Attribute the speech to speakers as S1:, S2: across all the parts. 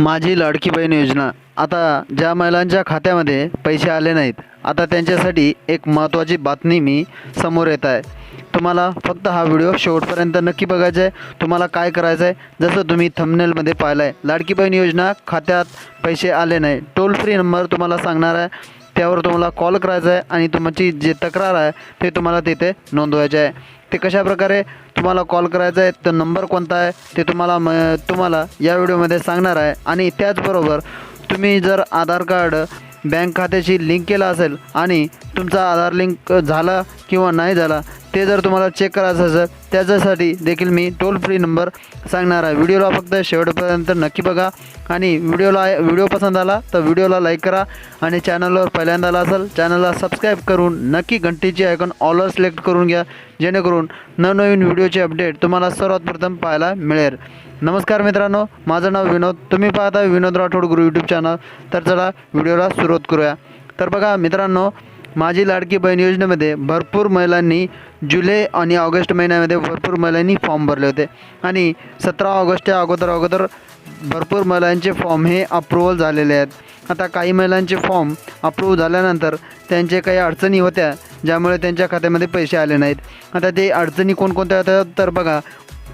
S1: माझी लाडकी बहीण योजना. आता ज्या महिलांच्या खात्यामध्ये पैसे आले नाहीत आता त्यांच्यासाठी एक महत्त्वाची बातमी मी समोर येत आहे. तुम्हाला फक्त हा व्हिडिओ शेवटपर्यंत नक्की बघायचा आहे. तुम्हाला काय करायचं आहे जसं तुम्ही थंबनेलमध्ये पाहिलं आहे लाडकी बहीण योजना खात्यात पैसे आले नाही. टोल फ्री नंबर तुम्हाला सांगणार आहे. त्यावर तुम्हाला कॉल करायचा आहे आणि तुमची जे तक्रार आहे ते तुम्हाला तिथे नोंदवायचे आहे. ते कशाप्रकारे तुम्हाला कॉल करायचा आहे तर नंबर कोणता आहे ते तुम्हाला म तुम्हाला या व्हिडिओमध्ये सांगणार आहे. आणि त्याचबरोबर तुम्ही जर आधार कार्ड बँक खात्याशी लिंक केला असेल आणि तुमचा आधार लिंक झाला किंवा नाही झाला ते जर तुम्हाला चेक करायचं असेल त्याच्यासाठी देखील मी टोल फ्री नंबर सांगणार आहे. व्हिडिओला फक्त शेवटपर्यंत नक्की बघा आणि व्हिडिओला व्हिडिओ पसंत आला तर व्हिडिओला लाईक करा आणि चॅनलवर पहिल्यांदा आला असेल चॅनलला सबस्क्राईब करून नक्की घंटीची आयकॉन ऑलवर सिलेक्ट करून घ्या जेणेकरून नवनवीन व्हिडिओचे अपडेट तुम्हाला सर्वात प्रथम पाहायला मिळेल. नमस्कार मित्रांनो माझं नाव विनोद. तुम्ही पाहता विनोद राठोड गुरु यूट्यूब चॅनल तर चला व्हिडिओला सुरुवात करूया. तर बघा मित्रांनो माझी लाडकी बहीण योजनेमध्ये भरपूर महिलांनी जुलै आणि ऑगस्ट महिन्यामध्ये भरपूर महिलांनी फॉर्म भरले होते. आणि सतरा ऑगस्टच्या अगोदर अगोदर भरपूर महिलांचे फॉर्म हे अप्रुव्हल झालेले आहेत. आता काही महिलांचे फॉर्म अप्रूव्ह झाल्यानंतर त्यांचे काही अडचणी होत्या ज्यामुळे त्यांच्या खात्यामध्ये पैसे आले नाहीत. आता ते अडचणी कोणकोणत्या होत्या तर बघा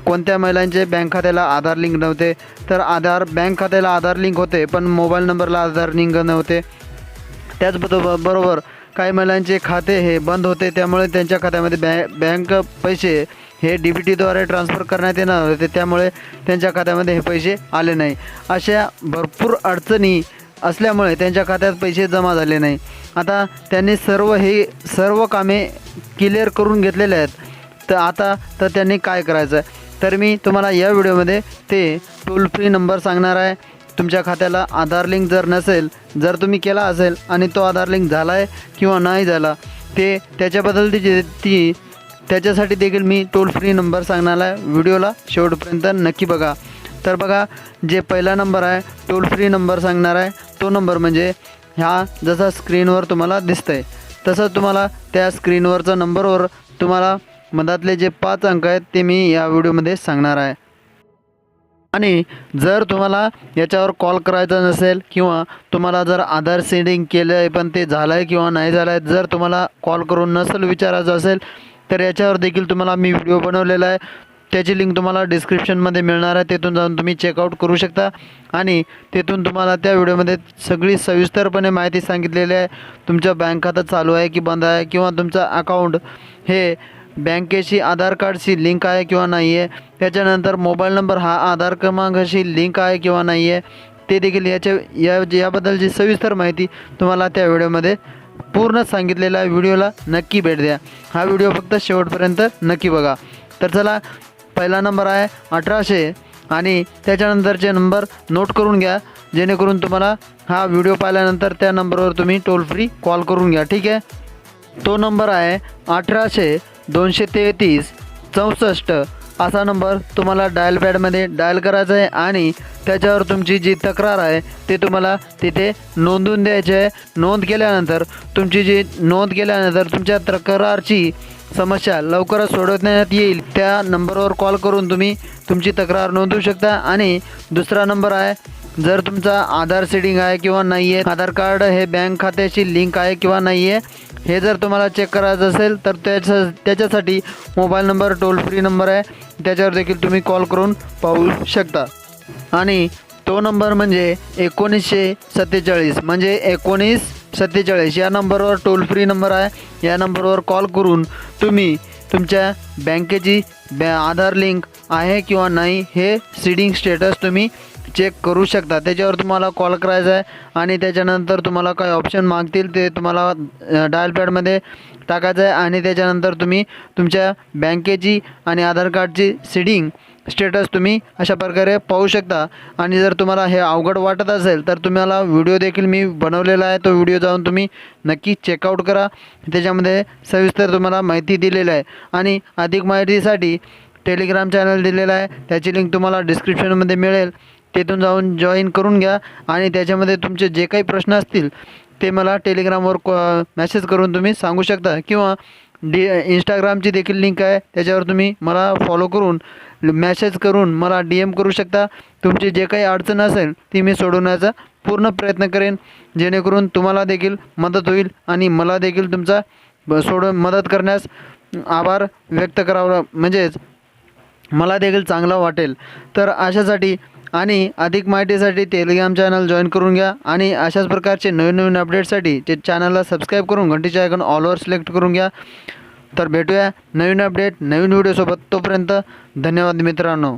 S1: कोणत्या महिलांचे बँक खात्याला आधार लिंक नव्हते? तर आधार बँक खात्याला आधार लिंक होते पण मोबाईल नंबरला आधार लिंक नव्हते. त्याचबरोबर बरोबर काही महिलांचे खाते हे बंद होते त्यामुळे त्यांच्या खात्यामध्ये बॅ बँक पैसे हे डी बी टीद्वारे ट्रान्सफर करण्यात येणार होते त्यामुळे त्यांच्या खात्यामध्ये हे पैसे आले नाही. अशा भरपूर अडचणी असल्यामुळे त्यांच्या खात्यात पैसे जमा झाले नाही. आता त्यांनी सर्व हे सर्व कामे क्लिअर करून घेतलेले आहेत. तर आता तर त्यांनी काय करायचं? आहे तर मी तुम्हाला या व्हिडिओमध्ये ते टोल फ्री नंबर सांगणार आहे. तुमच्या खात्याला आधार लिंक जर नसेल जर तुम्ही केला असेल आणि तो आधार लिंक झाला आहे किंवा नाही झाला ते त्याच्याबद्दल ती ती त्याच्यासाठी देखील मी टोल फ्री नंबर सांगणार आहे. व्हिडिओला शेवटपर्यंत नक्की बघा. तर बघा जे पहिला नंबर आहे टोल फ्री नंबर सांगणार आहे तो नंबर म्हणजे ह्या जसा स्क्रीनवर तुम्हाला दिसतं आहे तसं तुम्हाला त्या स्क्रीनवरचा नंबरवर तुम्हाला मधातले जे पाच अंक आहेत ते मी या व्हिडिओमध्ये सांगणार आहे. आणि जर तुम्हाला याच्यावर कॉल करायचा नसेल किंवा तुम्हाला जर आधार सेंडिंग केलं आहे पण ते झालं आहे किंवा नाही झालं आहे जर तुम्हाला कॉल करून नसेल विचारायचं असेल तर याच्यावर देखील तुम्हाला मी व्हिडिओ बनवलेला आहे. त्याची लिंक तुम्हाला डिस्क्रिप्शनमध्ये मिळणार आहे. तेथून जाऊन तुम्ही चेकआउट करू शकता. आणि तेथून तुम्हाला त्या व्हिडिओमध्ये सगळी सविस्तरपणे माहिती सांगितलेली आहे. तुमचं बँक खातं चालू आहे की बंद आहे किंवा तुमचं अकाउंट हे बँकेशी आधार कार्डशी लिंक आहे किंवा नाही आहे त्याच्यानंतर मोबाईल नंबर हा आधार क्रमांकाशी लिंक आहे किंवा नाही आहे ते देखील याच्या या याबद्दलची सविस्तर माहिती तुम्हाला त्या व्हिडिओमध्ये पूर्ण सांगितलेला व्हिडिओला नक्की भेट द्या. हा व्हिडिओ फक्त शेवटपर्यंत नक्की बघा. तर चला पहिला नंबर आहे अठराशे आणि त्याच्यानंतरचे नंबर नोट करून घ्या. जेणेकरून तुम्हाला हा व्हिडिओ पाहिल्यानंतर त्या नंबरवर तुम्ही टोल फ्री कॉल करून घ्या. ठीक आहे? तो नंबर आहे अठराशे दोनशे तेहतीस चौसष्ट असा नंबर तुम्हाला डायल पॅडमध्ये डायल करायचा आहे आणि त्याच्यावर तुमची जी तक्रार आहे ते तुम्हाला तिथे नोंदवून द्यायची आहे. नोंद केल्यानंतर तुमची जी नोंद केल्यानंतर तुमच्या तक्रारची समस्या लवकरच सोडवण्यात येईल. त्या नंबरवर कॉल करून तुम्ही तुमची तक्रार नोंदवू शकता. आणि दुसरा नंबर आहे जर तुमचा आधार सेटिंग आहे किंवा नाही आहे आधार कार्ड हे बँक खात्याशी लिंक आहे किंवा नाही आहे हे जर तुम्हाला चेक करायचं असेल तर त्याच्या त्याच्यासाठी mobile number toll free number आहे. त्याच्यावर देखील तुम्ही कॉल करून पाहू शकता. आणि तो नंबर म्हणजे एकोणीसशे सत्तेचाळीस. म्हणजे एकोणीस सत्तेचाळीस. या नंबरवर टोल फ्री नंबर आहे. या नंबरवर कॉल करून तुम्ही तुमच्या बँकेची बॅ आधार लिंक आहे किंवा नाही हे सीडिंग स्टेटस तुम्ही चेक करू शकता. त्याच्यावर तुम्हाला कॉल करायचा आहे आणि त्याच्यानंतर तुम्हाला काय ऑप्शन मागतील ते तुम्हाला डायल पॅडमध्ये टाकायचं आहे आणि त्याच्यानंतर तुम्ही तुमच्या बँकेची आणि आधार कार्डची सिडिंग स्टेटस तुम्ही अशा प्रकारे पाहू शकता. आणि जर तुम्हाला हे अवघड वाटत असेल तर तुम्हाला व्हिडिओ देखील मी बनवलेला आहे. तो व्हिडिओ जाऊन तुम्ही नक्की चेकआउट करा. त्याच्यामध्ये सविस्तर तुम्हाला माहिती दिलेली आहे. आणि अधिक माहितीसाठी टेलिग्राम चॅनल दिलेला आहे. त्याची लिंक तुम्हाला डिस्क्रिप्शनमध्ये मिळेल. तेथून जाऊन जॉईन करून घ्या. आणि त्याच्यामध्ये तुमचे जे काही प्रश्न असतील ते मला टेलिग्रामवर कॉ मॅसेज करून तुम्ही सांगू शकता. किंवा डी इंस्टाग्रामची देखील लिंक आहे. त्याच्यावर तुम्ही मला फॉलो करून मॅसेज करून मला डी एम करू शकता. तुमची जे काही अडचण असेल ती मी सोडवण्याचा पूर्ण प्रयत्न करेन. जेणेकरून तुम्हाला देखील मदत होईल आणि मला देखील तुमचा ब- सोडून मदत करण्यास आभार व्यक्त करावा म्हणजेच मला देखील चांगला वाटेल. तर अशासाठी आणि अधिक माहितीसाठी टेलिग्राम चॅनल जॉईन करून घ्या आणि अशाच प्रकारचे नवीन नवीन अपडेटसाठी ते चॅनलला सबस्क्राईब करून घंटीच्या आयकॉन ऑलवर सिलेक्ट करून घ्या. तर भेटूया नवीन अपडेट नवीन व्हिडिओसोबत तोपर्यंत धन्यवाद मित्रांनो.